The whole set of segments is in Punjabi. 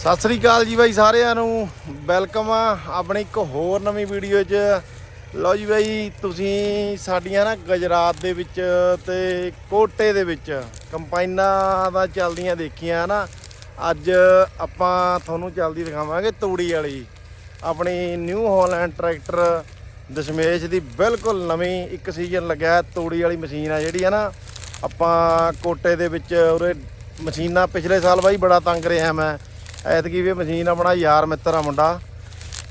ਸਤਿ ਸ੍ਰੀ ਅਕਾਲ ਜੀ ਬਾਈ ਸਾਰਿਆਂ ਨੂੰ। ਵੈਲਕਮ ਆ ਆਪਣੀ ਇੱਕ ਹੋਰ ਨਵੀਂ ਵੀਡੀਓ 'ਚ। ਲਓ ਜੀ ਬਾਈ, ਤੁਸੀਂ ਸਾਡੀਆਂ ਨਾ ਗੁਜਰਾਤ ਦੇ ਵਿੱਚ ਤੇ ਕੋਟੇ ਦੇ ਵਿੱਚ ਕੰਪਾਈਨਾਂ ਦਾ ਚੱਲਦੀਆਂ ਦੇਖੀਆਂ ਨਾ ਅੱਜ ਆਪਾਂ ਤੁਹਾਨੂੰ ਚੱਲਦੀ ਦਿਖਾਵਾਂਗੇ ਤੂੜੀ ਵਾਲੀ। ਆਪਣੀ ਨਿਊ ਹਾਲੈਂਡ ਟਰੈਕਟਰ ਦਸ਼ਮੇਸ਼ ਦੀ ਬਿਲਕੁਲ ਨਵੀਂ ਇੱਕ ਸੀਜ਼ਨ ਲੱਗਿਆ ਤੂੜੀ ਵਾਲੀ ਮਸ਼ੀਨ ਆ ਜਿਹੜੀ ਹੈ ਨਾ ਆਪਾਂ ਕੋਟੇ ਦੇ ਵਿੱਚ ਉਰੇ ਮਸ਼ੀਨਾਂ ਪਿਛਲੇ ਸਾਲ ਬਾਈ ਬੜਾ ਤੰਗ ਰਿਹਾ ਮੈਂ। ਐਤਕੀ ਵੀ ਮਸ਼ੀਨ ਆਪਣਾ ਯਾਰ ਮਿੱਤਰ ਆ ਮੁੰਡਾ।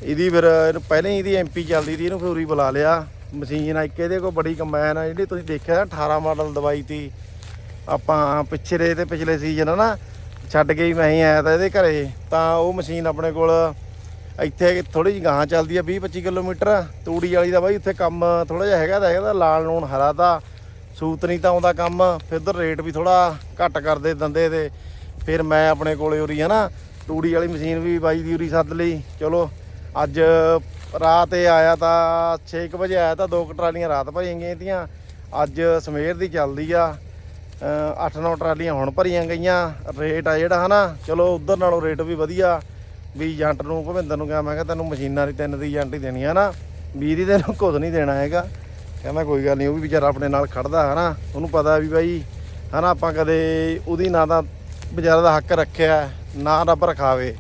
ਇਹਦੀ ਫਿਰ, ਇਹਨੂੰ ਪਹਿਲਾਂ ਹੀ ਇਹਦੀ ਐਮਪੀ ਚੱਲਦੀ ਸੀ, ਇਹਨੂੰ ਫਿਰ ਉਰੀ ਬੁਲਾ ਲਿਆ। ਮਸ਼ੀਨ ਆ ਇੱਕ, ਇਹਦੇ ਕੋਲ ਬੜੀ ਕੰਬਾਈਨ ਆ, ਜਿਹੜੀ ਤੁਸੀਂ ਦੇਖਿਆ ਨਾ 18 ਮਾਡਲ ਦਵਾਈ ਤੀ। ਆਪਾਂ ਪਿਛਲੇ ਤੇ ਪਿਛਲੇ ਸੀਜ਼ਨ ਨਾ, ਛੱਡ ਕੇ ਹੀ ਮੈਂ ਹੀ ਆਇਆ ਤਾਂ ਇਹਦੇ ਘਰੇ। ਤਾਂ ਉਹ ਮਸ਼ੀਨ ਆਪਣੇ ਕੋਲ ਇੱਥੇ ਥੋੜੀ ਜਿਹੀ ਗਾਹਾਂ ਚੱਲਦੀ ਆ 20 25 ਕਿਲੋਮੀਟਰ। ਤੂੜੀ ਵਾਲੀ ਦਾ ਬਾਈ, ਉੱਥੇ ਕੰਮ ਥੋੜਾ ਜਿਹਾ ਹੈਗਾ ਤਾਂ ਹੈਗਾ ਲਾਲ ਲੂਣ, ਹਰਾ ਤਾਂ। ਸੂਤ ਨਹੀਂ ਤਾਂ ਆਉਂਦਾ ਕੰਮ, ਫਿਰ ਉਧਰ ਰੇਟ ਵੀ ਥੋੜਾ ਘੱਟ ਕਰਦੇ ਦੰਦੇ ਤੇ। ਫਿਰ ਮੈਂ ਆਪਣੇ ਕੋਲੇ ਉਰੀ ਹੈ ਨਾ ਤੂੜੀ ਵਾਲੀ ਮਸ਼ੀਨ ਵੀ ਬਾਈ ਦੀ ਉਰੀ ਸੱਦ ਲਈ। ਚਲੋ, ਅੱਜ ਰਾਤ ਇਹ ਆਇਆ ਤਾਂ 6 ਵਜੇ ਆਇਆ ਤਾਂ ਦੋ ਕੁ ਟਰਾਲੀਆਂ ਰਾਤ ਭਰੀਆਂ ਗਈਆਂ। ਤੀਆਂ ਅੱਜ ਸਵੇਰ ਦੀ ਚੱਲਦੀ ਆ। 8-9 ਟਰਾਲੀਆਂ ਹੁਣ ਭਰੀਆਂ ਗਈਆਂ। ਰੇਟ ਆ ਜਿਹੜਾ ਹਨਾ, ਚਲੋ ਉਧਰ ਨਾਲੋਂ ਰੇਟ ਵੀ ਵਧੀਆ। ਵੀ ਏਜੰਟ ਨੂੰ, ਭਵਿੰਦਰ ਨੂੰ ਕਿਹਾ, ਮੈਂ ਕਿਹਾ ਤੈਨੂੰ ਮਸ਼ੀਨਾਂ ਦੀ ਤਿੰਨ ਦੀ ਏਜੰਟ ਹੀ ਦੇਣੀ ਆ ਨਾ। ਵੀਹ ਦੀ ਤੈਨੂੰ ਕੁਝ ਨਹੀਂ ਦੇਣਾ ਹੈਗਾ। ਕਹਿੰਦਾ ਕੋਈ ਗੱਲ ਨਹੀਂ, ਉਹ ਵੀ ਵਿਚਾਰਾ ਆਪਣੇ ਨਾਲ ਖੜਦਾ ਹਨਾ। ਉਹਨੂੰ ਪਤਾ ਵੀ ਬਾਈ, ਹਨਾ ਆਪਾਂ ਕਦੇ ਉਹਦੀ ਨਾ ਤਾਂ ਵਿਚਾਰਾ ਦਾ ਹੱਕ ਰੱਖਿਆ। ਨਾ ਰੱਬ ਰਖਾਵੇ।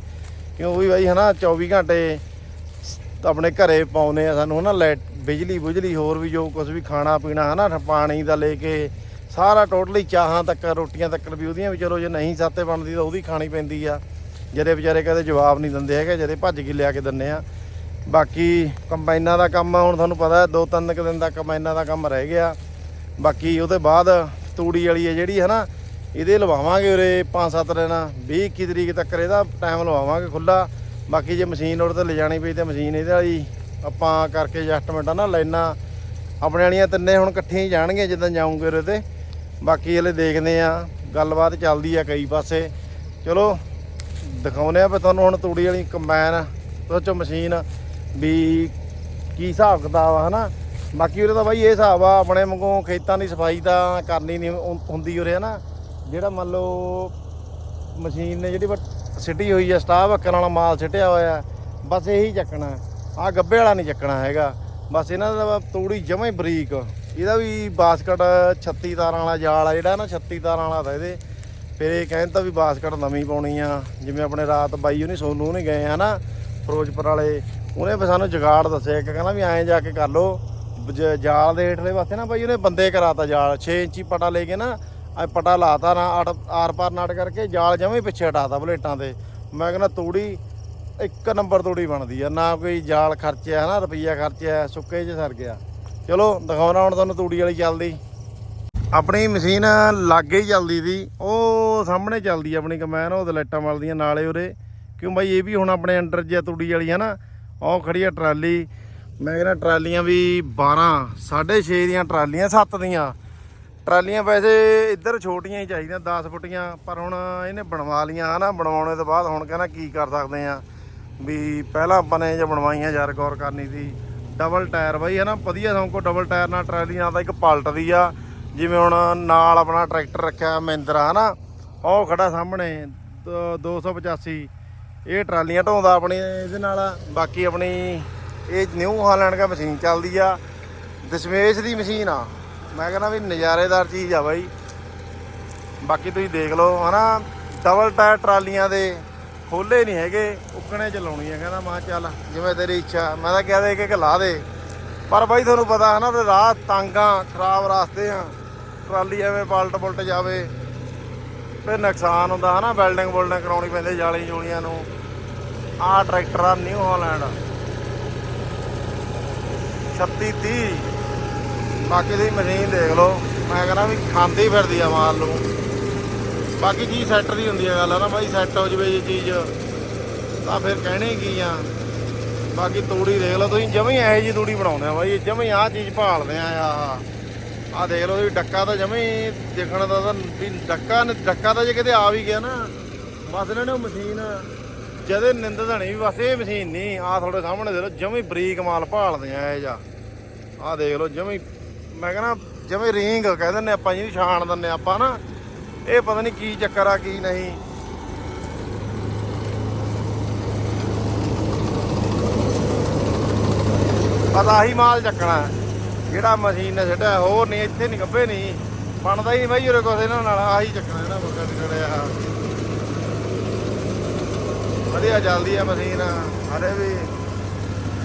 ਕਿਉਂਕਿ ਉਹ ਵੀ ਬਾਈ ਹਨਾ 24 ਘੰਟੇ ਆਪਣੇ ਘਰੇ ਪਾਉਨੇ ਆ ਸਾਨੂੰ ਹਨਾ, ਲਾਈਟ, ਬਿਜਲੀ ਬੁਜਲੀ ਹੋਰ ਵੀ ਜੋ ਕੁਝ ਵੀ ਖਾਣਾ ਪੀਣਾ ਹਨਾ, ਪਾਣੀ ਦਾ ਲੈ ਕੇ ਸਾਰਾ ਟੋਟਲੀ ਚਾਹਾਂ ਤੱਕ, ਰੋਟੀਆਂ ਤੱਕ ਵੀ ਉਹਦੀਆਂ ਵੀ ਚਲੋ ਜੇ ਨਹੀਂ ਸਾਤੇ ਬਣਦੀ ਤਾਂ ਉਹਦੀ ਖਾਣੀ ਪੈਂਦੀ ਆ। ਜਿਹੜੇ ਵਿਚਾਰੇ ਕਦੇ ਜਵਾਬ ਨਹੀਂ ਦਿੰਦੇ ਹੈਗੇ, ਜਿਹੜੇ ਭੱਜ ਕੇ ਲਿਆ ਕੇ ਦਿੰਨੇ ਆ। ਬਾਕੀ ਕੰਬਾਈਨਾਂ ਦਾ ਕੰਮ ਹੁਣ ਤੁਹਾਨੂੰ ਪਤਾ ਦੋ ਤਿੰਨ ਕੁ ਦਿਨ ਦਾ ਕੰਬਾਈਨਾਂ ਦਾ ਕੰਮ ਰਹਿ ਗਿਆ। ਬਾਕੀ ਉਹਦੇ ਬਾਅਦ ਤੂੜੀ ਵਾਲੀ ਹੈ ਜਿਹੜੀ ਹੈ ਨਾ ਇਹਦੇ ਲਵਾਵਾਂਗੇ ਉਰੇ 5-7 ਦਿਨ 20-21 ਤਰੀਕ ਤੱਕ ਇਹਦਾ ਟਾਈਮ ਲਵਾਵਾਂਗੇ ਖੁੱਲਾ ਬਾਕੀ ਜੇ ਮਸ਼ੀਨ ਉਹਦੇ ਤੇ ਲਿਜਾਣੀ ਪਈ ਤੇ ਮਸ਼ੀਨ ਇਹਦੇ ਵਾਲੀ ਆਪਾਂ ਕਰਕੇ ਐਡਜਸਟਮੈਂਟ ਆ ਨਾ ਲਾਈਨਾਂ। ਆਪਣੇ ਵਾਲੀਆਂ ਤਿੰਨੇ ਹੁਣ ਇਕੱਠੀਆਂ ਹੀ ਜਾਣਗੀਆਂ ਜਿੱਦਾਂ ਜਾਊਂਗੇ ਉਰੇ ਤੇ। ਬਾਕੀ ਹਲੇ ਦੇਖਦੇ ਆ ਗੱਲਬਾਤ ਚੱਲਦੀ ਆ ਕਈ ਪਾਸੇ। ਚਲੋ ਦਿਖਾਉਨੇ ਆ ਵੀ ਤੁਹਾਨੂੰ ਹੁਣ ਤੂੜੀ ਵਾਲੀ ਕੰਬਾਈਨ ਸੋਚੋ ਮਸ਼ੀਨ ਵੀ ਕੀ ਹਿਸਾਬ ਕਿਤਾਬ ਆ, ਹਨਾ? ਬਾਕੀ ਉਰੇ ਤਾਂ ਬਾਈ ਇਹ ਹਿਸਾਬ ਆ, ਆਪਣੇ ਵਾਂਗੂ ਖੇਤਾਂ ਦੀ ਸਫ਼ਾਈ ਤਾਂ ਕਰਨੀ ਨਹੀਂ ਹੁੰਦੀ ਉਰੇ, ਹਨਾ? ਜਿਹੜਾ ਮੰਨ ਲਓ ਮਸ਼ੀਨ ਨੇ ਜਿਹੜੀ ਬ- ਸਿੱਟੀ ਹੋਈ ਆ ਸਟਾਫ ਅੱਕਣ ਵਾਲਾ ਮਾਲ ਸਿੱਟਿਆ ਹੋਇਆ, ਬਸ ਇਹੀ ਚੱਕਣਾ ਆ ਗੱਬੇ ਵਾਲਾ ਨਹੀਂ ਚੱਕਣਾ ਹੈਗਾ। ਬਸ ਇਹਨਾਂ ਦਾ ਤੂੜੀ ਜਮਾਂ ਹੀ ਬਰੀਕ। ਇਹਦਾ ਵੀ ਬਾਸਕਟ 36 ਤਾਰਾਂ ਵਾਲਾ ਜਾਲ ਆ, ਜਿਹੜਾ ਨਾ 36 ਤਾਰਾਂ ਵਾਲਾ ਤਾਂ ਇਹਦੇ। ਫਿਰ ਇਹ ਕਹਿੰਦਾ ਵੀ ਬਾਸਕਟ ਨਵੀਂ ਪਾਉਣੀ ਆ। ਜਿਵੇਂ ਆਪਣੇ ਰਾਤ ਬਾਈ ਉਹਨੇ ਸੋਨੂ ਨੇ ਗਏ ਹਨਾ ਫਿਰੋਜ਼ਪੁਰ ਵਾਲੇ, ਉਹਨੇ ਵੀ ਸਾਨੂੰ ਜਗਾੜ ਦੱਸਿਆ, ਇੱਕ ਕਹਿੰਦਾ ਵੀ ਐਂ ਜਾ ਕੇ ਕਰ ਲੋ ਜ- ਜਾਲ ਦੇ ਹੇਠਲੇ ਪਾਸੇ ਨਾ ਬਾਈ, ਉਹਨੇ ਬੰਦੇ ਕਰਾਤਾ ਜਾਲ 6 ਇੰਚੀ ਪਟਾ ਲੈ ਕੇ ਨਾ ਆ ਪਟਾ ਲਾਤਾ ਨਾ, ਆੜ- ਆਰ ਪਾਰ ਨਾਟ ਕਰਕੇ ਜਾਲ ਜਮਾਂ ਹੀ ਪਿੱਛੇ ਹਟਾਤਾ ਬਲੇਟਾਂ ਤੇ। ਮੈਂ ਕਹਿੰਦਾ ਤੂੜੀ, ਇੱਕ ਨੰਬਰ ਤੂੜੀ ਬਣਦੀ ਆ, ਨਾ ਕੋਈ ਜਾਲ ਖਰਚਿਆ ਹਨਾ ਰੁਪਈਆ ਖਰਚਿਆ ਸੁੱਕੇ 'ਚ ਸਰ ਗਿਆ। ਚਲੋ, ਦਿਖਾਉਣਾ ਹੁਣ ਤੁਹਾਨੂੰ ਤੂੜੀ ਵਾਲੀ ਚੱਲਦੀ। ਆਪਣੀ ਮਸ਼ੀਨ ਲਾਗੇ ਹੀ ਚੱਲਦੀ ਸੀ, ਉਹ ਸਾਹਮਣੇ ਚੱਲਦੀ ਆਪਣੀ ਕਮੈਨ ਉਹ ਲਾਈਟਾਂ ਮਲਦੀਆਂ ਨਾਲੇ ਉਰੇ। ਕਿਉਂ ਬਾਈ, ਇਹ ਵੀ ਹੁਣ ਆਪਣੇ ਅੰਡਰ ਜਿਹਾ ਤੂੜੀ ਵਾਲੀ ਹੈ ਨਾ, ਉਹ ਖੜੀ ਆ ਟਰਾਲੀ। ਮੈਂ ਕਹਿੰਦਾ ਟਰਾਲੀਆਂ ਵੀ 12 6.5 ਦੀਆਂ ਟਰਾਲੀਆਂ 7 ਦੀਆਂ। ਟਰਾਲੀਆਂ ਵੈਸੇ ਇੱਧਰ ਛੋਟੀਆਂ ਹੀ ਚਾਹੀਦੀਆਂ 10 ਫੁੱਟੀਆਂ, ਪਰ ਹੁਣ ਇਹਨੇ ਬਣਵਾ ਲੀਆਂ ਹਨਾ? ਬਣਵਾਉਣੇ ਤੋਂ ਬਾਅਦ ਹੁਣ ਕਹਿੰਦਾ ਕੀ ਕਰ ਸਕਦੇ ਆ? ਵੀ ਪਹਿਲਾਂ ਆਪਾਂ ਨੇ ਜੇ ਬਣਵਾਈਆਂ ਯਾਰ ਗੌਰ ਕਰਨੀ ਸੀ। ਡਬਲ ਟਾਇਰ ਬਾਈ ਹੈ ਨਾ ਵਧੀਆ ਸੌਂਕੋ ਡਬਲ ਟਾਇਰ ਨਾਲ ਟਰਾਲੀਆਂ ਨਾਲ ਤਾਂ ਇੱਕ ਪਲਟਦੀ ਆ। ਜਿਵੇਂ ਹੁਣ ਨਾਲ ਆਪਣਾ ਟਰੈਕਟਰ ਰੱਖਿਆ ਮਹਿੰਦਰਾ, ਹਨਾ? ਉਹ ਖੜਾ ਸਾਹਮਣੇ, ਦ- 285 ਇਹ ਟਰਾਲੀਆਂ ਢੋਂਦਾ ਆਪਣੀ ਇਹਦੇ ਨਾਲ। ਬਾਕੀ ਆਪਣੀ ਇਹ ਨਿਊ ਹਾਲੈਂਡ ਦਾ ਮਸ਼ੀਨ ਚੱਲਦੀ ਆ। ਦਸ਼ਮੇਸ਼ ਦੀ ਮਸ਼ੀਨ ਆ। ਮੈਂ ਕਹਿੰਦਾ ਵੀ ਨਜ਼ਾਰੇਦਾਰ ਚੀਜ਼ ਆ ਬਾਈ। ਬਾਕੀ ਤੁਸੀਂ ਦੇਖ ਲਓ, ਹਨਾ ਡਬਲ ਟਾਇਰ ਟਰਾਲੀਆਂ ਦੇ ਖੋਲੇ ਨਹੀਂ ਹੈਗੇ, ਉੱਕਣੇ ਚਲਾਉਣੀ ਹੈ ਕਹਿੰਦਾ ਮਾਂ ਚੱਲ, ਜਿਵੇਂ ਤੇਰੀ ਇੱਛਾ, ਮੈਂ ਤਾਂ ਕਹਿ ਦੇ ਕਿ ਲਾ ਦੇ। ਪਰ ਬਾਈ ਤੁਹਾਨੂੰ ਪਤਾ ਹੈ ਨਾ ਤੇ ਰਾਹ ਤੰਗਾਂ, ਖਰਾਬ ਰਾਸਤੇ ਆ, ਟਰਾਲੀ ਐਵੇਂ ਪਲਟ ਪੁਲਟ ਜਾਵੇ, ਫਿਰ ਨੁਕਸਾਨ ਹੁੰਦਾ, ਹਨਾ ਬਿਲਡਿੰਗ ਬੁਲਡਿੰਗ ਕਰਾਉਣੀ ਪੈਂਦੀ, ਜਾਲੀ ਜੂਲੀਆਂ ਨੂੰ। ਆਹ ਟਰੈਕਟਰ ਆ ਨਿਊ ਹਾਲੈਂਡ 36 30 ਬਾਕੀ ਦੀ ਮਸ਼ੀਨ ਦੇਖ ਲਓ। ਮੈਂ ਕਹਿੰਦਾ ਵੀ ਖਾਂਦੀ ਫਿਰਦੀ ਆ ਮਾਲ ਨੂੰ। ਬਾਕੀ ਚੀਜ਼ ਸੈੱਟ ਦੀ ਹੁੰਦੀ ਆ ਗੱਲ ਆ ਨਾ ਬਾਈ ਸੈੱਟ ਹੋ ਜਵੇ ਜੇ ਚੀਜ਼, ਤਾਂ ਫਿਰ ਕਹਿਣੇ ਕੀ ਆ? ਬਾਕੀ ਤੂੜੀ ਦੇਖ ਲਓ, ਤੁਸੀਂ ਜਮੇ ਇਹੋ ਜੀ ਤੂੜੀ ਬਣਾਉਂਦੇ ਆ ਬਾਈ, ਜਮੇ ਆਹ ਚੀਜ਼ ਭਾਲਦੇ ਆ ਆ ਆ ਦੇਖ ਲਓ ਵੀ ਡੱਕਾ ਤਾਂ ਜਮੇ ਦੇਖਣ ਦਾ ਤਾਂ ਵੀ ਡੱਕਾ ਡੱਕਾ ਤਾਂ ਜੇ ਕਿਤੇ ਆ ਵੀ ਗਿਆ ਨਾ, ਬਸ ਇਹਨਾਂ ਨੇ ਉਹ ਮਸ਼ੀਨ, ਜਦੇ ਨਿੰਦ ਧਣੀ ਵੀ ਬਸ ਇਹ ਮਸ਼ੀਨ ਨਹੀਂ ਆ ਤੁਹਾਡੇ ਸਾਹਮਣੇ ਦੇਖ ਲਓ, ਜਮੇ ਬਰੀਕ ਮਾਲ ਭਾਲਦੇ ਆ ਇਹ ਜਾ ਆ ਦੇਖ ਲਓ, ਜਮੇ ਮੈਂ ਕਹਿੰਦਾ ਜਿਵੇਂ ਰਿੰਗ ਕਹਿ ਦਿੰਨੇ ਆਪਾਂ ਜਿਹਨੂੰ ਛਾਣ ਦਿੰਨੇ ਆਪਾਂ ਨਾ। ਇਹ ਪਤਾ ਨਹੀਂ ਕੀ ਚੱਕਰ ਆ, ਕੀ ਨਹੀਂ। ਪਤਾ ਹੀ ਮਾਲ ਚੱਕਣਾ ਜਿਹੜਾ ਮਸ਼ੀਨ ਨੇ ਛੱਡਿਆ ਹੋਰ ਨਹੀਂ ਇੱਥੇ ਨਹੀਂ ਗੱਬੇ ਨਹੀਂ ਬਣਦਾ ਹੀ ਨਹੀਂ ਬਾਈ ਉਰੇ ਕੁਛ ਇਹਨਾਂ ਨਾਲ, ਆਹੀ ਚੱਕਣਾ ਇਹਨਾਂ ਬੱਗਾ ਟਿਕੜਿਆ ਵਧੀਆ ਚੱਲਦੀ ਆ ਮਸ਼ੀਨ ਹਰੇ ਵੀ।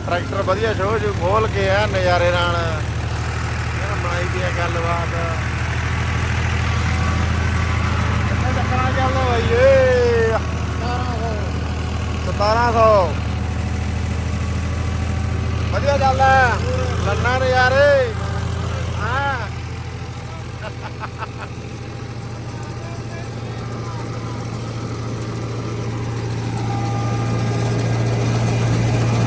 ਟਰੈਕਟਰ ਵਧੀਆ ਸ਼ੋਅ ਜੋ ਖੋਲ ਕੇ ਆ, ਨਜ਼ਾਰੇ ਨਾਲ। ਇਹਨਾਂ ਬਣਾਈ ਗੱਲਬਾਤ। ਕਿੰਨਾ ਚੱਕਣਾ ਚੱਲਦਾ ਬਾਈ, ਏ। 1700 ਵਧੀਆ ਚੱਲਦਾ ਲੰਨਾ ਨਜ਼ਾਰੇ। ਹਾਂ।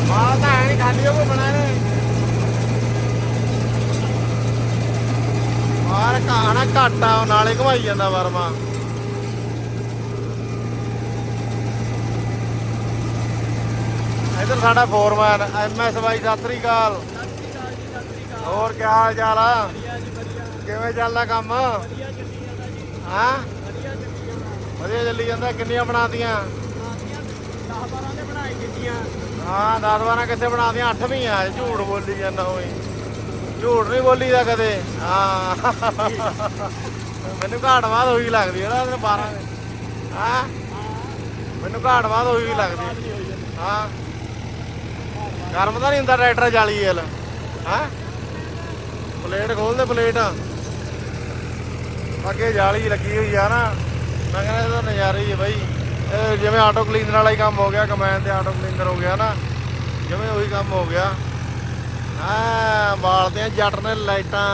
ਮਾਲ ਹੈ ਨਹੀਂ ਖਾਲੀ, ਉਹ ਬਣਾ ਨੇ ਆਰ ਕਹਾਣਾ ਘਾਟਾ ਉਹ ਨਾਲੇ ਘਵਾਈ ਜਾਂਦਾ ਵਰਮਾ। ਇਧਰ ਸਾਡਾ ਫੋਰਮੈਨ ਐਮਐਸ ਬਾਈ ਸਤਿ ਸ੍ਰੀ ਅਕਾਲ। ਹੋਰ ਕੀ ਹਾਲ ਚਾਲ ਆ? ਕਿਵੇਂ ਚੱਲਦਾ ਕੰਮ? ਹਾਂ? ਵਧੀਆ ਚੱਲੀ ਜਾਂਦਾ, ਕਿੰਨੀਆਂ ਬਣਾਤੀਆਂ? ਹਾਂ 10 12 ਕਿੱਥੇ ਬਣਾਤੀਆਂ? 8 ਵੀ ਆ, ਝੂਠ ਬੋਲੀ ਜਾਂਦਾ ਹੋਈ ਝੂਠ ਨਹੀਂ ਬੋਲੀਦਾ ਕਦੇ। ਹਾਂ। ਮੈਨੂੰ ਘਾਟ ਬਾਅਦ ਹੋਈ ਲੱਗਦੀ ਹੈ ਨਾ 12 ਹਾਂ। ਮੈਨੂੰ ਘਾਟ ਬਾਅਦ ਹੋਈ ਲੱਗਦੀ ਹਾਂ। ਗਰਮ ਤਾਂ ਨਹੀਂ ਹੁੰਦਾ ਟਰੈਕਟਰ ਜਾਲੀ ਵਾਲ। ਹਾਂ। ਪਲੇਟ ਖੋਲ ਦੇ ਪਲੇਟ। ਅੱਗੇ ਜਾਲੀ ਲੱਗੀ ਹੋਈ ਆ ਨਾ। ਮੈਂ ਕਹਿੰਦਾ ਇਹਦਾ ਨਜ਼ਾਰਾ ਹੀ ਹੈ ਬਾਈ। ਜਿਵੇਂ ਆਟੋ ਕਲੀਨਰ ਵਾਲਾ ਹੀ ਕੰਮ ਹੋ ਗਿਆ ਕਮੈਨ ਤੇ ਆਟੋ ਕਲੀਨਰ ਹੋ ਗਿਆ ਨਾ। ਜਿਵੇਂ ਉਹੀ ਕੰਮ ਹੋ ਗਿਆ। ਹਾਂ ਬਾਲਦੇ ਆ ਜੱਟ ਨੇ ਲਾਈਟਾਂ।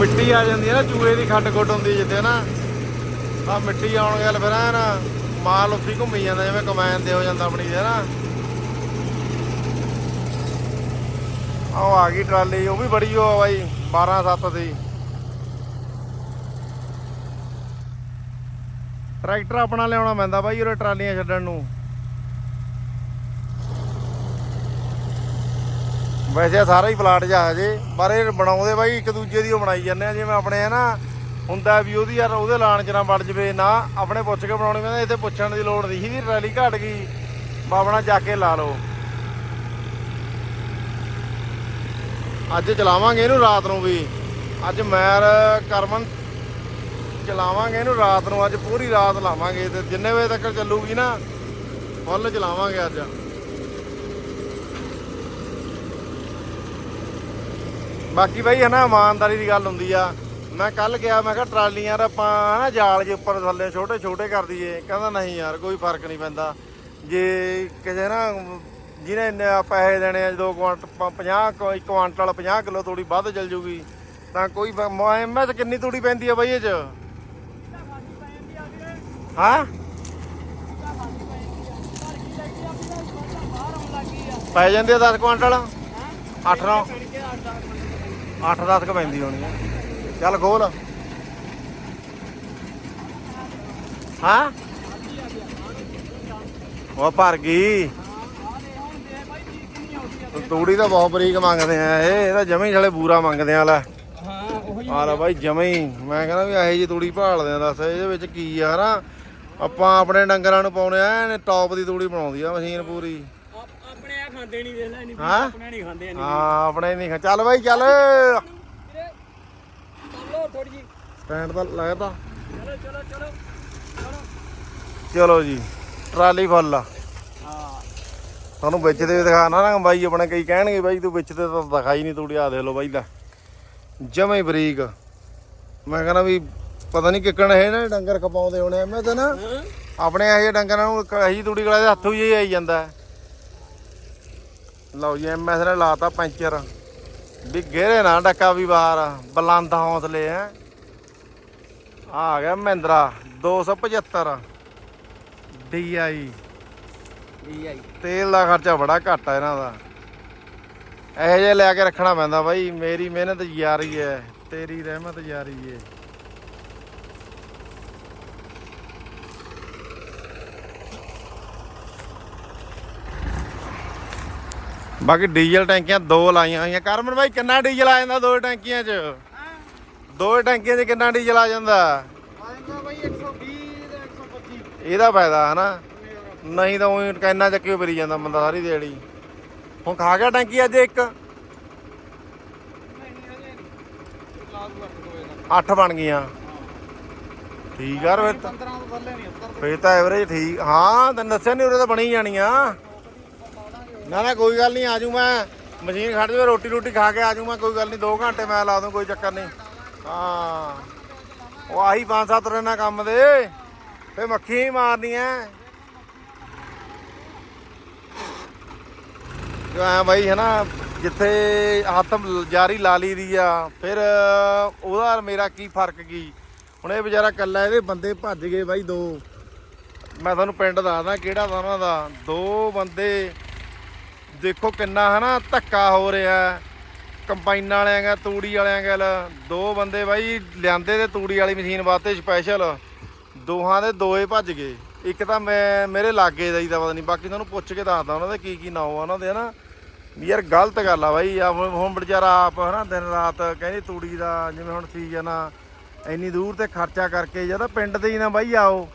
ਮਿੱਟੀ ਆ ਜਾਂਦੀ ਹੈ ਨਾ, ਚੂਹੇ ਦੀ ਖੱਡ ਖੁੱਡ ਹੁੰਦੀ ਜਿੱਥੇ ਨਾ। ਆ ਮਿੱਟੀ ਆਉਣ ਗੱਲ ਫਿਰ ਨਾ ਮਾਲ ਉੱਥੇ ਘੁੰਮੀ ਜਾਂਦਾ, ਜਿਵੇਂ ਕਮੈਨ ਤੇ ਹੋ ਜਾਂਦਾ ਆਪਣੀ ਦੇ ਨਾ। ਆਹ ਆ ਗਈ ਟਰਾਲੀ, ਉਹ ਵੀ ਬੜੀ ਉਹ ਬਾਈ 12 7 ਦੀ। ਟਰੈਕਟਰ ਆਪਣਾ ਲਿਆਉਣਾ ਪੈਂਦਾ ਬਾਈ ਉਹ ਟਰਾਲੀਆਂ ਛੱਡਣ ਨੂੰ। ਵੈਸੇ ਇਹ ਸਾਰਾ ਹੀ ਪਲਾਟ ਜਾ ਹਜੇ, ਪਰ ਇਹ ਬਣਾਉਂਦੇ ਬਾਈ, ਇੱਕ ਦੂਜੇ ਦੀ ਉਹ ਬਣਾਈ ਜਾਂਦੇ ਆ, ਜਿਵੇਂ ਆਪਣੇ ਹੈ ਨਾ ਹੁੰਦਾ ਵੀ ਉਹਦੀ ਯਾਰ ਉਹਦੇ ਲਾਣ ਚ ਨਾ ਵੜ ਜਵੇ, ਨਾ ਆਪਣੇ ਪੁੱਛ ਕੇ ਬਣਾਉਣੀ ਪੈਂਦਾ, ਇੱਥੇ ਪੁੱਛਣ ਦੀ ਲੋੜ ਨਹੀਂ ਸੀ, ਟਰਾਲੀ ਘਟ ਗਈ, ਬਾਬਣਾ ਜਾ ਕੇ ਲਾ ਲਓ। ਅੱਜ ਚਲਾਵਾਂਗੇ ਇਹਨੂੰ ਰਾਤ ਨੂੰ ਵੀ। ਅੱਜ ਮੈਰ ਕਰਮਨ ਚਲਾਵਾਂਗੇ ਇਹਨੂੰ ਰਾਤ ਨੂੰ, ਅੱਜ ਪੂਰੀ ਰਾਤ ਲਾਵਾਂਗੇ ਤੇ ਜਿੰਨੇ ਵਜੇ ਤੱਕ ਚੱਲੂਗੀ ਨਾ, ਫੁੱਲ ਚਲਾਵਾਂਗੇ ਅੱਜ। ਬਾਕੀ ਬਾਈ ਹੈ ਨਾ ਇਮਾਨਦਾਰੀ ਦੀ ਗੱਲ ਹੁੰਦੀ ਆ। ਮੈਂ ਕੱਲ ਗਿਆ, ਮੈਂ ਕਿਹਾ ਟਰਾਲੀਆਂ ਦਾ ਆਪਾਂ ਨਾ ਜਾਲ ਜੇ ਉੱਪਰ ਥੱਲੇ ਛੋਟੇ ਛੋਟੇ ਕਰ ਦਈਏ। ਕਹਿੰਦਾ ਨਹੀਂ ਯਾਰ, ਕੋਈ ਫ਼ਰਕ ਨਹੀਂ ਪੈਂਦਾ। ਜੇ ਕਿਸੇ ਨਾ ਜਿਹਨੇ ਇੰਨੇ ਪੈਸੇ ਦੇਣੇ ਆ ਜਦੋਂ ਕੁਆਂਟ 50 ਕੁਆਂਟਲ 50 ਕਿਲੋ ਤੂੜੀ ਵੱਧ ਚੱਲ ਜੂਗੀ। ਤਾਂ ਕੋਈ ਐਮਐਸ ਕਿੰਨੀ ਤੂੜੀ ਪੈਂਦੀ ਆ ਬਈ ਇਹ ਚ? ਹਾਂ? ਪੈ ਜਾਂਦੇ ਆ 10 ਕੁਆਂਟਲ? 8 9 8 10 ਕ ਪੈਂਦੀ ਹੋਣੀ ਆ। ਚੱਲ ਖੋਲ। ਹਾਂ? ਉਹ ਭਰ ਗਈ। ਤੂੜੀ ਤਾਂ ਬਹੁਤ ਬਰੀਕ ਮੰਗਦੇ ਆ ਇਹ ਇਹਦਾ ਜਮੇ ਹੀ ਸਾਲੇ ਬੂਰਾ ਮੰਗਦੇ ਆ ਲੈ। ਹਾਂ ਉਹੀ ਆ ਲੈ ਬਾਈ ਜਮੇ। ਹੀ ਮੈਂ ਕਹਿੰਦਾ ਵੀ ਇਹੋ ਜੀ ਤੂੜੀ ਭਾਲਦੇ ਆ ਦੱਸ ਇਹਦੇ ਵਿੱਚ ਕੀ ਆ ਨਾ ਆਪਾਂ ਆਪਣੇ ਡੰਗਰਾਂ ਨੂੰ ਪਾਉਣੇ ਆ ਐਨ ਟੌਪ ਦੀ ਤੂੜੀ ਬਣਾਉਂਦੀ ਆ ਮਸ਼ੀਨ ਪੂਰੀ। ਆਪ- ਆਪਣੇ ਆ ਖਾਂਦੇ ਨਹੀਂ ਦੇਖ ਲੈ ਨਹੀਂ ਹਾਂ? ਆਪਣੇ ਨਹੀਂ ਖਾਂਦੇ ਨਹੀਂ ਹਾਂ ਆਪਣੇ ਨਹੀਂ ਚੱਲ ਬਾਈ ਚੱਲ। ਚੱਲੋ ਥੋੜੀ ਜੀ ਸਟੈਂਡ ਤਾਂ ਲੱਗਦਾ ਚਲੋ ਚਲੋ ਚਲੋ ਚਲੋ। ਚਲੋ ਜੀ ਟਰਾਲੀ ਫੁੱਲ। ਆ ਤੁਹਾਨੂੰ ਵਿੱਚ ਦੇ ਦਿਖਾਣਾ ਨਾ ਬਾਈ, ਆਪਣੇ ਕਈ ਕਹਿਣਗੇ ਬਾਈ, ਤੂੰ ਵਿੱਚ ਤੇ ਤਾਂ ਦਿਖਾਈ ਨਹੀਂ ਤੂੜੀ ਆ ਦੇ ਲਓ ਬਾਈ ਲੈ। ਜਮੇ ਬਰੀਕ। ਮੈਂ ਕਹਿੰਦਾ ਵੀ ਪਤਾ ਨਹੀਂ ਕਿੱਕਣ ਇਹ ਨਾ ਡੰਗਰ ਖਪਾਉਂਦੇ ਹੋਣੇ ਮੈਂ ਤਾਂ ਨਾ ਆਪਣੇ ਇਹ ਜਿਹੇ ਡੰਗਰਾਂ ਨੂੰ ਕਹੀ ਤੂੜੀ ਗਲਾ ਦੇ ਹੱਥੋਂ ਹੀ ਆਈ ਜਾਂਦਾ। ਲਓ ਜੀ ਐਮਐਸ ਨੇ ਲਾਤਾ ਪੈਂਚਰ। ਵੀ ਗੇਰੇ ਨਾ ਡੱਕਾ ਵੀ ਬਾਹਰ, ਬਲੰਦ ਹੌਸਲੇ ਹੈ ਆ ਗਿਆ ਮਹਿੰਦਰਾ 275 ਡੀਆਈ ਤੇਲ ਦਾ ਖਰਚਾ ਬੜਾ ਘੱਟ ਆ ਇਹਨਾਂ ਦਾ। ਇਹੋ ਜਿਹੇ ਲੈ ਕੇ ਰੱਖਣਾ ਪੈਂਦਾ ਬਾਈ ਮੇਰੀ ਮਿਹਨਤ ਯਾਰੀ ਹੈ ਤੇਰੀ ਰਹਿਮਤ ਯਾਰੀ ਹੈ ਬਾਕੀ ਡੀਜ਼ਲ ਟੈਂਕੀਆਂ ਦੋ ਲਾਈਆਂ ਹੋਈਆਂ। ਕਰਮਨ ਭਾਈ ਕਿੰਨਾ ਡੀਜ਼ਲ ਆ ਜਾਂਦਾ ਦੋ ਟੈਂਕੀਆਂ 'ਚ? ਦੋ ਟੈਂਕੀਆਂ 'ਚ ਕਿੰਨਾ ਡੀਜ਼ਲ ਆ ਜਾਂਦਾ? ਆਏਗਾ ਬਾਈ 120 ਤੇ 125 ਇਹਦਾ ਫਾਇਦਾ ਹਨਾ? ਨਹੀਂ ਤਾਂ ਉਹ ਕੈਨਾ ਚੱਕਿਓ ਫਿਰੀ ਜਾਂਦਾ ਬੰਦਾ ਸਾਰੀ ਦਿਹਾੜੀ। ਹੁਣ ਖਾ ਗਿਆ ਟੈਂਕੀ ਅੱਜ ਇੱਕ? ਅੱਠ ਬਣ ਗਈਆਂ। ਠੀਕ ਆ ਫਿਰ ਤਾਂ 15 ਤੋਂ ਥੱਲੇ ਨਹੀਂ ਉੱਤਰ ਫੇਰ ਤਾਂ ਐਵਰੇਜ ਠੀਕ ਹਾਂ, ਤੈਨੂੰ ਦੱਸਿਆ ਨਹੀਂ ਉਰੇ ਤਾਂ ਬਣੀ ਜਾਣੀ ਆ ਨਾ ਨਾ, ਕੋਈ ਗੱਲ ਨਹੀਂ ਆਜੂ ਮੈਂ। ਮਸ਼ੀਨ ਖੜ ਜਾਵੇ ਰੋਟੀ ਰੋਟੀ ਖਾ ਕੇ ਆਜੂ ਮੈਂ, ਕੋਈ ਗੱਲ ਨਹੀਂ 2 ਘੰਟੇ ਮੈਂ ਲਾ ਦੂੰ, ਕੋਈ ਚੱਕਰ ਨਹੀਂ ਹਾਂ। ਉਹ ਆਹੀ ਪੰਜ ਸੱਤ ਰਨਾ ਕੰਮ ਦੇ। ਫੇ ਮੱਖੀਆਂ ਹੀ ਮਾਰਨੀਆਂ ਐ ਬਾਈ ਹੈ ਨਾ, ਜਿੱਥੇ ਹੱਥ ਜਾਰੀ ਲਾ ਲਈ ਦੀ ਆ, ਫਿਰ ਉਹਦਾ ਮੇਰਾ ਕੀ ਫ਼ਰਕ ਕੀ? ਹੁਣ ਇਹ ਵਿਚਾਰਾ ਕੱਲਾ ਇਹਦੇ ਬੰਦੇ ਭੱਜ ਗਏ ਬਾਈ ਦੋ। ਮੈਂ ਤੁਹਾਨੂੰ ਪਿੰਡ ਦੱਸਦਾ ਕਿਹੜਾ ਦਾ ਉਹਨਾਂ ਦਾ। ਦੋ ਬੰਦੇ, ਦੇਖੋ ਕਿੰਨਾ ਹਨਾ ਧੱਕਾ ਹੋ ਰਿਹਾ ਕੰਬਾਈਨਾਂ ਵਾਲਿਆਂ ਦਾ, ਤੂੜੀ ਵਾਲਿਆਂ ਗੱਲ ਦੋ ਬੰਦੇ ਬਾਈ ਲਿਆਂਦੇ ਤੇ ਤੂੜੀ ਵਾਲੀ ਮਸ਼ੀਨ ਵਾਸਤੇ ਸਪੈਸ਼ਲ ਦੋਹਾਂ ਦੇ ਦੋਏ ਭੱਜ ਗਏ। ਇੱਕ ਤਾਂ ਮੈਂ, ਮੇਰੇ ਲਾਗੇ ਦਾ ਹੀ ਤਾਂ ਪਤਾ ਨਹੀਂ ਬਾਕੀ ਤੁਹਾਨੂੰ ਪੁੱਛ ਕੇ ਦੱਸਦਾ ਉਹਨਾਂ ਦੇ ਕੀ ਕੀ ਨਾਂ ਆ ਉਹਨਾਂ ਦੇ ਹਨਾ ਵੀ ਯਾਰ ਗਲਤ ਗੱਲ ਆ ਬਾਈ, ਆ ਹੁਣ ਹੁਣ ਵਿਚਾਰਾ ਆਪ ਹਨਾ ਦਿਨ ਰਾਤ ਕਹਿੰਦੀ ਤੂੜੀ ਦਾ ਜਿਵੇਂ ਹੁਣ ਸੀਜ਼ਨ ਆ, ਇੰਨੀ ਦੂਰ ਤੇ ਖਰਚਾ ਕਰਕੇ ਜਾਂ ਤਾਂ ਪਿੰਡ 'ਤੇ ਹੀ ਨਾ ਬਾਈ ਆਓ।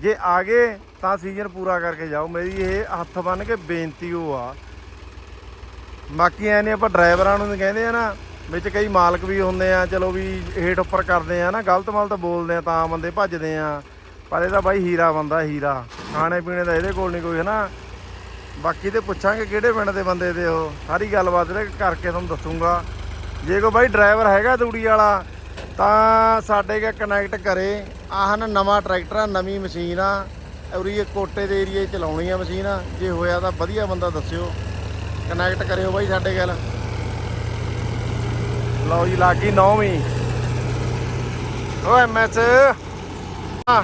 ਜੇ ਆ ਗਏ ਤਾਂ ਸੀਜ਼ਨ ਪੂਰਾ ਕਰਕੇ ਜਾਓ। ਮੇਰੀ ਇਹ ਹੱਥ ਬੰਨ ਕੇ ਬੇਨਤੀ ਉਹ ਆ। ਬਾਕੀ ਐ ਨੇ ਆਪਾਂ ਡਰਾਈਵਰਾਂ ਨੂੰ ਵੀ ਕਹਿੰਦੇ ਆ ਨਾ ਵਿੱਚ ਕਈ ਮਾਲਕ ਵੀ ਹੁੰਦੇ ਆ, ਚਲੋ ਵੀ ਹੇਠ ਉੱਪਰ ਕਰਦੇ ਆ ਨਾ, ਗਲਤ ਮਲਤ ਬੋਲਦੇ ਆ, ਤਾਂ ਬੰਦੇ ਭੱਜਦੇ ਆ। ਪਰ ਇਹ ਤਾਂ ਬਾਈ ਹੀਰਾ ਬੰਦਾ ਹੀਰਾ। ਖਾਣੇ ਪੀਣੇ ਦਾ ਇਹਦੇ ਕੋਲ ਨਹੀਂ ਕੋਈ ਹਨਾ। ਬਾਕੀ ਤੇ ਪੁੱਛਾਂਗੇ ਕਿਹੜੇ ਪਿੰਡ ਦੇ ਬੰਦੇ ਦੇ ਉਹ। ਸਾਰੀ ਗੱਲਬਾਤ ਇਹਦੇ ਕਰਕੇ ਤੁਹਾਨੂੰ ਦੱਸੂਗਾ। ਜੇ ਕੋਈ ਬਾਈ ਡਰਾਈਵਰ ਹੈਗਾ ਤੂੜੀ ਵਾਲਾ, ਤਾਂ ਸਾਡੇ ਕੇ ਕਨੈਕਟ ਕਰੇ। ਆਹ ਨਾ ਨਵਾਂ ਟਰੈਕਟਰ ਆ, ਨਵੀਂ ਮਸ਼ੀਨ ਆ। ਉਰੀ ਇਹ ਕੋਟੇ ਦੇ ਏਰੀਏ ਚਲਾਉਣੀ ਆ ਮਸ਼ੀਨ। ਜੇ ਹੋਇਆ ਤਾਂ ਵਧੀਆ ਬੰਦਾ ਦੱਸਿਓ। ਕਨੈਕਟ ਕਰਿਓ ਬਾਈ ਸਾਡੇ ਗੱਲ ਲਓ ਜੀ, ਲਾਗੀ ਨੌਵੀਂ। ਓ ਐਮਐਸ ਹਾਂ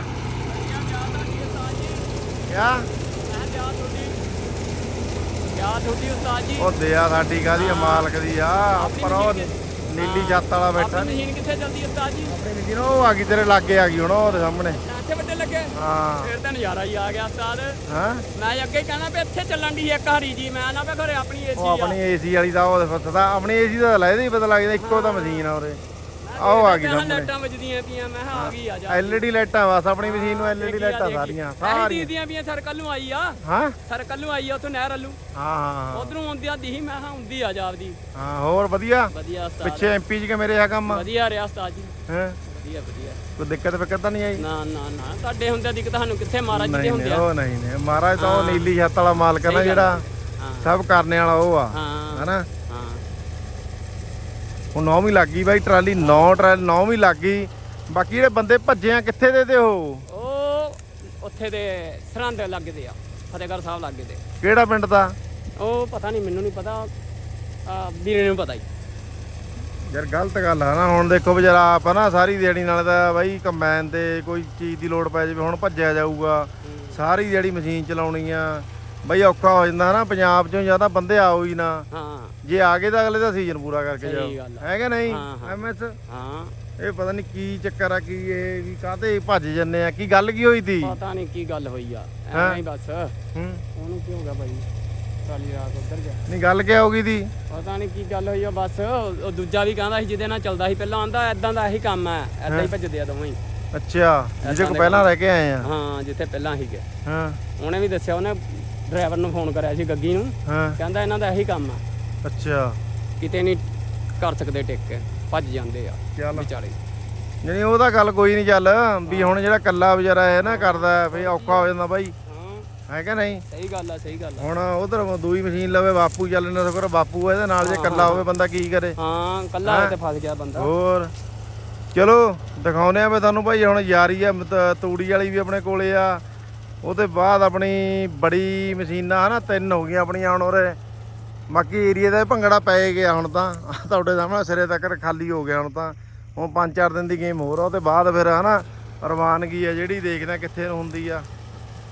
ਕਿਆ? ਕਿਆ ਤੁਹਾਡੀ ਉਸਤਾਦ ਜੀ। ਉਹ ਦਿਆ ਸਾਡੀ ਕਾਦੀ ਮਾਲਕ ਦੀ ਆ। ਉੱਪਰ ਉਹ ਨੀਲੀ ਛੱਤ ਵਾਲਾ ਬੈਠਾ ਆਪਣੀ ਮਸ਼ੀਨ ਕਿੱਥੇ ਚੱਲਦੀ ਉਸਤਾਦ ਜੀ? ਆਪਣੀ ਮਸ਼ੀਨ ਉਹ ਆ ਗਈ ਤੇਰੇ ਲਾਗੇ ਆ ਗਈ ਹੁਣ ਉਹਦੇ ਸਾਹਮਣੇ। ਇੱਥੇ ਵੱਡੇ ਲੱਗੇ। ਹਾਂ। ਫੇਰ ਤਾਂ ਨਜ਼ਾਰਾ ਹੀ ਆ ਗਿਆ ਉਸਤਾਦ। ਹਾਂ। ਮੈਂ ਅੱਗੇ ਕਹਿਣਾ ਵੀ ਇੱਥੇ ਚੱਲਣ ਦੀ ਇੱਕ ਹਰੀ ਜੀ ਮੈਂ ਨਾ ਵੀ ਘਰੇ ਆਪਣੀ ਏਸੀ ਉਹ ਆ। ਆਪਣੀ ਏਸੀ ਵਾਲੀ ਦਾ ਉਹ ਫਸਦਾ ਆਪਣੀ ਏਸੀ ਦਾ ਲੈ ਇਹਦੀ ਪਤਾ ਲੱਗਦਾ ਇੱਕੋ ਤਾਂ ਮਸ਼ੀਨ ਆ ਉਰੇ ਆਹ ਆ ਗਈ ਸਾਹਮਣੇ। ਲਾਈਟਾਂ ਵੱਜਦੀਆਂ ਪਈਆਂ ਮੈਂ ਕਿਹਾ ਆ ਗਈ ਆ ਜਾ। ਐਲਈਡੀ ਲਾਈਟਾਂ ਬਸ ਆਪਣੀ ਮਸ਼ੀਨ ਨੂੰ ਐਲਈਡੀ ਲਾਈਟਾਂ ਸਾਰੀਆਂ ਸਾਰੀ ਸਾਰੀਆਂ। ਦੀਦੀਆਂ ਪਈਆਂ ਸਰਕਲ ਨੂੰ ਆਈ ਆ। ਹਾਂ? ਸਰਕਲ ਨੂੰ ਆਈ ਆ ਉੱਥੋਂ ਨਹਿਰ ਵੱਲੋਂ। ਹਾਂ ਹਾਂ ਉਧਰੋਂ ਆਉਂਦੀ ਆ ਦਿਹੀ ਮੈਂ ਕਿਹਾ ਹੁੰਦੀ ਆ ਜਾਪਦੀ ਹਾਂ ਹੋਰ ਵਧੀਆ? ਵਧੀਆ ਉਸਤਾਦ। ਪਿੱਛੇ ਐਮਪੀ ਚ ਕੇ ਮੇਰੇ ਆ ਕੰਮ। ਵਧੀਆ ਰਿਹਾ ਉਸਤਾਦ ਜੀ। ਹੈ? ਵਧੀਆ ਵਧੀਆ। ਕੋਈ ਦਿੱਕਤ ਫਿਕਰ ਤਾਂ ਨਹੀਂ ਆਈ? ਨਾ ਨਾ ਨਾ। ਤੁਹਾਡੇ ਹੁੰਦੇ ਦਿੱਕਤ ਸਾਨੂੰ ਕਿੱਥੇ ਮਹਾਰਾਜ ਜੀ ਦੇ ਹੁੰਦੇ ਨਹੀਂ ਆ ਉਹ ਨਹੀਂ ਨਹੀਂ। ਮਹਾਰਾਜ ਤਾਂ ਉਹ ਨੀਲੀ ਛੱਤ ਵਾਲਾ ਮਾਲਕ ਹੈ ਨਾ ਜਿਹੜਾ ਹਾਂ। ਸਭ ਕਰਨੇ ਵਾਲਾ ਉਹ ਆ। ਹਾਂ। ਹਨਾ? ਹਾਂ ਹੁਣ ਨੌਵੀਂ ਲੱਗ ਗਈ ਬਾਈ ਟਰਾਲੀ ਨੌ ਟਰਾਲੀ ਨੌਵੀਂ ਲੱਗ ਗਈ। ਬਾਕੀ ਜਿਹੜੇ ਬੰਦੇ ਭੱਜੇ ਆ ਕਿੱਥੇ ਦੇ ਤੇ ਉਹ? ਉਹ ਉੱਥੇ ਦੇ ਸਰਹੰਦ ਲੱਗਦੇ ਆ ਫਤਿਹਗੜ੍ਹ ਸਾਹਿਬ ਲੱਗੇ ਦੇ ਕਿਹੜਾ ਪਿੰਡ ਦਾ? ਉਹ ਪਤਾ ਨਹੀਂ ਮੈਨੂੰ ਨਹੀਂ ਪਤਾ। ਵੀਰੇ ਨੂੰ ਪਤਾ ਹੀ। ਯਾਰ ਗਲਤ ਗੱਲ ਆ ਨਾ ਹੁਣ ਦੇਖੋ ਵਿਚਾਰਾ ਆਪ ਨਾ ਸਾਰੀ ਦਿਹਾੜੀ ਨਾਲ ਤਾਂ ਬਾਈ ਕੰਬਾਈਨ ਤੇ ਕੋਈ ਚੀਜ਼ ਦੀ ਲੋੜ ਪੈ ਜਾਵੇ ਹੁਣ ਭੱਜਿਆ ਜਾਊਗਾ। ਸਾਰੀ ਦਿਹਾੜੀ ਮਸ਼ੀਨ ਚਲਾਉਣੀ ਆ। ਬਈ ਔਖਾ ਹੋ ਜਾਂਦਾ ਨਾ ਪੰਜਾਬ ਚੋਂ ਜ਼ਿਆਦਾ ਬੰਦੇ ਆਓ ਹੀ ਨਾ। ਹਾਂ। ਜੇ ਆ ਗਏ ਤਾਂ ਅਗਲੇ ਦਾ ਸੀਜ਼ਨ ਪੂਰਾ ਕਰਕੇ ਸਹੀ ਜਾਓ। ਗੱਲ ਆ। ਹੈ ਕਿ ਨਹੀਂ? ਹਾਂ, ਹਾਂ। ਐਮਐਸ? ਹਾਂ। ਇਹ ਪਤਾ ਨਹੀਂ ਕੀ ਚੱਕਰ ਆ ਕੀ ਇਹ ਵੀ ਕਾਹਤੇ ਭੱਜ ਜੰਨੇ ਆ ਕੀ ਗੱਲ ਕੀ ਹੋਈ ਤੀ? ਪਤਾ ਨਹੀਂ ਕੀ ਗੱਲ ਹੋਈ ਆ। ਐਵੇਂ ਹੀ। ਬਸ। ਹੂੰ। ਉਹਨੂੰ ਕੀ ਹੋ ਗਿਆ ਭਾਈ ਟਰਾਲੀ ਰਾਤ ਉੱਧਰ ਗਿਆ। ਨਹੀਂ ਗੱਲ ਕੀ ਹੋ ਗਈ ਤੀ? ਪਤਾ ਨਹੀਂ ਕੀ ਗੱਲ ਹੋਈ ਆ ਬਸ। ਉਹ ਉਹ ਦੂਜਾ ਵੀ ਕਹਿੰਦਾ ਸੀ ਜਿਹਦੇ ਨਾਲ ਚੱਲਦਾ ਸੀ ਪਹਿਲਾਂ ਆਂਦਾ ਐਦਾਂ ਦਾ ਇਹੀ ਕੰਮ ਹੈ ਐਦਾਂ ਹੀ ਭੱਜਦੇ ਆ ਦੋਵੇਂ ਹੀ। ਅੱਛਾ ਜਿਹਦੇ ਕੋ ਪਹਿਲਾਂ ਰਹਿ ਕੇ ਆਏ ਆ। ਹਾਂ ਜਿੱਥੇ ਪਹਿਲਾਂ ਸੀਗੇ। ਹਾਂ। ਉਹਨੇ ਵੀ ਦੱਸਿਆ ਉਹਨੇ ਡਰਾਈਵਰ ਨੂੰ ਫੋਨ ਕਰਿਆ ਸੀ ਗੱਗੀ ਨੂੰ। ਹਾਂ। ਕਹਿੰਦਾ ਇਹਨਾਂ ਦਾ ਇਹੀ ਕੰਮ ਆ। ਅੱਛਾ। ਕਿਤੇ ਨਹੀਂ ਕਰ ਸਕਦੇ ਟਿਕ। ਕੇ ਭੱਜ ਜਾਂਦੇ ਆ ਚੱਲ। ਵਿਚਾਰੇ ਨਹੀਂ ਉਹਦਾ ਗੱਲ ਕੋਈ ਨਹੀਂ ਚੱਲ। ਵੀ ਹੁਣ ਜਿਹੜਾ ਕੱਲਾ ਵਿਚਾਰਾ ਹੈ ਨਾ ਕਰਦਾ ਫੇ ਔਖਾ ਹੋ ਜਾਂਦਾ ਬਾਈ। ਹਾਂ। ਕਿ ਨਹੀਂ? ਸਹੀ ਗੱਲ ਆ ਸਹੀ ਗੱਲ ਆ। ਹੁਣ ਉਧਰ ਦੂਈ ਮਸ਼ੀਨ ਲਵੇ ਬਾਪੂ ਚੱਲ ਨਾ ਸਕਰ ਬਾਪੂ ਇਹਦੇ ਨਾਲ ਜੇ ਕੱਲਾ ਹੋਵੇ ਬੰਦਾ ਕੀ ਕਰੇ? ਹਾਂ ਕੱਲਾ ਤੇ ਫਸ ਗਿਆ ਬੰਦਾ। ਹੋਰ। ਚਲੋ ਦਿਖਾਉਨੇ ਆ ਵੀ ਤੁਹਾਨੂੰ ਭਾਈ ਹੁਣ ਯਾਰੀ ਆ ਤੂੜੀ ਵਾਲੀ ਵੀ ਆਪਣੇ ਕੋਲੇ ਆ। ਉਹਦੇ ਬਾਅਦ ਆਪਣੀ ਬੜੀ ਮਸ਼ੀਨਾਂ ਹਨਾ, ਤਿੰਨ ਹੋ ਗਈਆਂ ਆਪਣੀਆਂ ਹੁਣ ਉਰੇ। ਬਾਕੀ ਏਰੀਆ ਦਾ ਭੰਗੜਾ ਪੈ ਗਿਆ ਹੁਣ ਤਾਂ। ਤੁਹਾਡੇ ਸਾਹਮਣੇ ਸਿਰੇ ਤੱਕ ਖਾਲੀ ਹੋ ਗਿਆ ਹੁਣ ਤਾਂ। ਹੁਣ 5-4 ਦਿਨ ਦੀ ਗੇਮ ਹੋਰ ਆ, ਉਹਦੇ ਬਾਅਦ ਫਿਰ ਹਨਾ, ਰਵਾਨਗੀ ਆ ਜਿਹੜੀ, ਦੇਖਦੇ ਆ ਕਿੱਥੇ ਨੂੰ ਹੁੰਦੀ ਆ।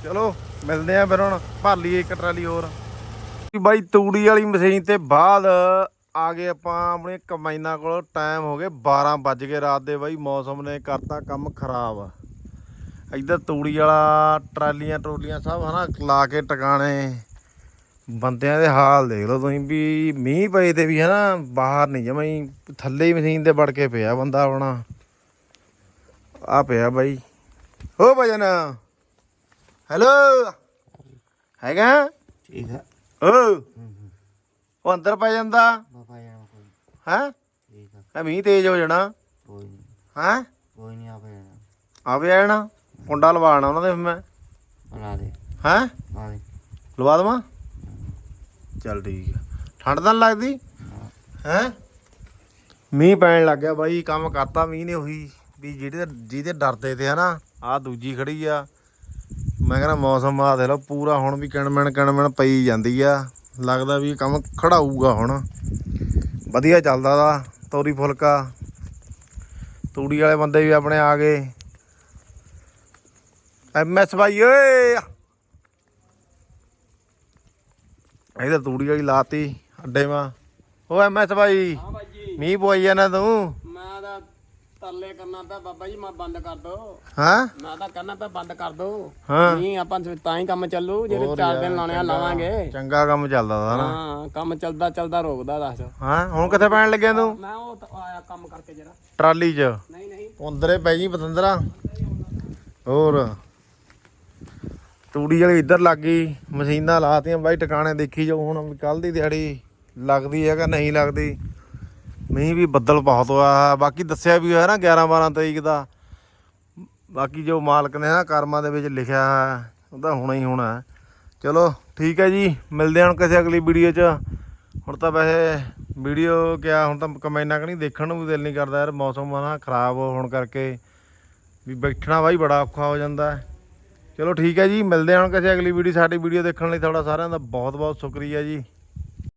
ਚਲੋ, ਮਿਲਦੇ ਆ ਫਿਰ ਹੁਣ ਭਰ ਲਈਏ ਇੱਕ ਟਰਾਲੀ ਹੋਰ। ਬਾਈ, ਤੂੜੀ ਵਾਲੀ ਮਸ਼ੀਨ ਤੇ ਬਾਅਦ ਆ ਗਏ ਆਪਾਂ ਆਪਣੇ ਕੰਬਾਈਨਾਂ ਕੋਲ। ਟਾਈਮ ਹੋ ਗਏ 12 ਵੱਜ ਗਏ ਰਾਤ ਦੇ ਬਾਈ, ਮੌਸਮ ਨੇ ਕਰਤਾ ਕੰਮ ਖਰਾਬ। ਇੱਧਰ ਤੂੜੀ ਵਾਲਾ ਟਰਾਲੀਆਂ ਟਰੋਲੀਆਂ ਸਭ ਹਨਾ ਲਾ ਕੇ ਟਿਕਾਣੇ। ਬੰਦਿਆਂ ਦੇ ਹਾਲ ਦੇਖ ਲਓ ਤੁਸੀਂ ਵੀ ਮੀਂਹ ਪਏ ਤੇ ਵੀ ਹਨਾ ਬਾਹਰ ਨਹੀਂ ਜਮਾਂ ਹੀ ਥੱਲੇ ਹੀ ਮਸ਼ੀਨ ਤੇ ਵੜ ਕੇ ਪਿਆ ਬੰਦਾ ਆਪਣਾ। ਆ ਪਿਆ ਬਾਈ। ਓ ਭਜਨ ਹੈਲੋ। ਹੈਗਾ? ਠੀਕ ਹੈ ਓ। ਉਹ ਅੰਦਰ ਪੈ ਜਾਂਦਾ? ਬਾਬਾ ਜਾਣਾ ਕੋਈ। ਹੈ? ਠੀਕ ਹੈ ਮੀਂਹ ਤੇਜ਼ ਹੋ ਜਾਣਾ। ਕੋਈ ਨਹੀਂ ਹੈ? ਕੋਈ ਨਹੀਂ ਆਪੇ ਜਾਣਾ। ਆ ਜਾਣਾ। ਕੁੰਡਾ ਲਵਾਣਾ ਉਹਨਾਂ ਦੇ ਫਿਰ ਮੈਂ। ਬਣਾ ਦੇ। ਹੈ? ਬਣਾ ਦੇ। ਲਵਾ ਦੇਵਾਂ? ਚੱਲ ਠੀਕ ਆ। ਠੰਡ ਤਾਂ ਨੀ ਲੱਗਦੀ? ਹੈ? ਮੀਂਹ ਪੈਣ ਲੱਗ ਗਿਆ ਬਾਈ ਕੰਮ ਕਰਤਾ ਮੀਂਹ ਨੇ ਉਹੀ। ਵੀ ਜਿਹੜੇ ਜਿਹਦੇ ਡਰਦੇ ਤੇ ਹਨਾ ਆ ਦੂਜੀ ਖੜੀ ਆ। ਮੈਂ ਕਹਿੰਦਾ ਮੌਸਮ ਆ ਦੇਖ ਲਓ ਪੂਰਾ ਹੁਣ ਵੀ ਕਿਣਮਣ ਕਿਣਮਣ ਪਈ ਜਾਂਦੀ ਆ। ਲੱਗਦਾ ਵੀ ਇਹ ਕੰਮ ਖੜਾਊਗਾ ਹੁਣ। ਵਧੀਆ ਚੱਲਦਾ ਦਾ ਤੋਰੀ ਫੁਲਕਾ। ਤੂੜੀ ਵਾਲੇ ਬੰਦੇ ਵੀ ਆਪਣੇ ਆ ਗਏ। ਐਮਐਸ ਬਾਈ ਓਏ। ਇਧਰ ਤੂੜੀ ਵਾਲੀ ਲਾਤੀ ਅੱਡੇ ਮਾ ਓ ਐਮਐਸ ਬਾਈ ਹਾਂ ਬਾਈ ਜੀ। ਮੀਂਹ ਪਵਾਈ ਜਾਣਾ ਤੂੰ? ਮੈਂ ਤਾਂ ਤਰਲੇ ਕਰਨਾ ਪਿਆ ਬਾਬਾ ਜੀ ਮੈਂ ਬੰਦ ਕਰ ਦੋ। ਹਾਂ? ਮੈਂ ਤਾਂ ਕਰਨਾ ਪਿਆ ਬੰਦ ਕਰ ਦੋ। ਹਾਂ। ਨਹੀਂ ਆਪਾਂ ਤਾਂ ਹੀ ਕੰਮ ਚੱਲੂ ਜਿਹੜੇ ਹੋਰ 4 ਯਾਰ, ਦਿਨ ਲਾਉਣੇ ਆ ਲਾਵਾਂਗੇ। ਚੰਗਾ ਕੰਮ ਚੱਲਦਾ ਦਾ ਨਾ। ਹਾਂ ਕੰਮ ਚੱਲਦਾ ਚੱਲਦਾ ਰੋਕਦਾ ਦੱਸ। ਹਾਂ? ਹੁਣ ਕਿੱਥੇ ਪੈਣ ਲੱਗਿਆ ਤੂੰ? ਮੈਂ ਉਹ ਆਇਆ ਕੰਮ ਕਰਕੇ ਜਰਾ। ਟਰਾਲੀ 'ਚ। ਨਹੀਂ ਨਹੀਂ। ਅੰਦਰੇ ਪੈ ਜੀ ਪਤੰਦਰਾ ਹੋਰ। ਤੂੜੀ ਵਾਲੀ ਇੱਧਰ ਲੱਗ ਗਈ, ਮਸ਼ੀਨਾਂ ਲਾਤੀਆਂ, ਬਾਈ ਟਿਕਾਣੇ ਦੇਖੀ ਜਾਓ, ਹੁਣ ਕੱਲ ਦੀ ਦਿਹਾੜੀ ਲੱਗਦੀ ਹੈਗਾ ਨਹੀਂ ਲੱਗਦੀ। ਮੀਂਹ ਵੀ ਬੱਦਲ ਬਹੁਤ ਹੋਇਆ ਬਾਕੀ ਦੱਸਿਆ ਵੀ ਹੋਇਆ ਨਾ 11 12 ਤਰੀਕ ਦਾ। ਬਾਕੀ ਜੋ ਮਾਲਕ ਨੇ ਨਾ ਕਰਮਾਂ ਦੇ ਵਿੱਚ ਲਿਖਿਆ ਹੈ ਉਹਦਾ ਹੋਣਾ ਹੀ ਹੋਣਾ ਹੈ। ਚਲੋ, ਠੀਕ ਹੈ ਜੀ, ਮਿਲਦੇ ਹਾਂ ਹੁਣ ਕਿਸੇ ਅਗਲੀ ਵੀਡੀਓ 'ਚ। ਹੁਣ ਤਾਂ ਵੈਸੇ ਵੀਡੀਓ ਕਿਆ, ਹੁਣ ਤਾਂ ਕਮੈਨਾ ਕਿ ਨਹੀਂ ਦੇਖਣ ਨੂੰ ਵੀ ਦਿਲ ਨਹੀਂ ਕਰਦਾ ਯਾਰ, ਮੌਸਮ ਨਾ ਖਰਾਬ ਹੋਣ ਕਰਕੇ। ਵੀ ਬੈਠਣਾ ਬਾਈ ਬੜਾ ਔਖਾ ਹੋ ਜਾਂਦਾ ਚਲੋ ਠੀਕ ਹੈ ਜੀ, ਮਿਲਦੇ ਹਾਂ ਹੁਣ ਕਿਸੇ ਅਗਲੀ ਵੀਡੀਓ ਸਾਡੀ ਵੀਡੀਓ ਦੇਖਣ ਲਈ ਤੁਹਾਡਾ ਸਾਰਿਆਂ ਦਾ ਬਹੁਤ ਬਹੁਤ ਸ਼ੁਕਰੀਆ ਜੀ।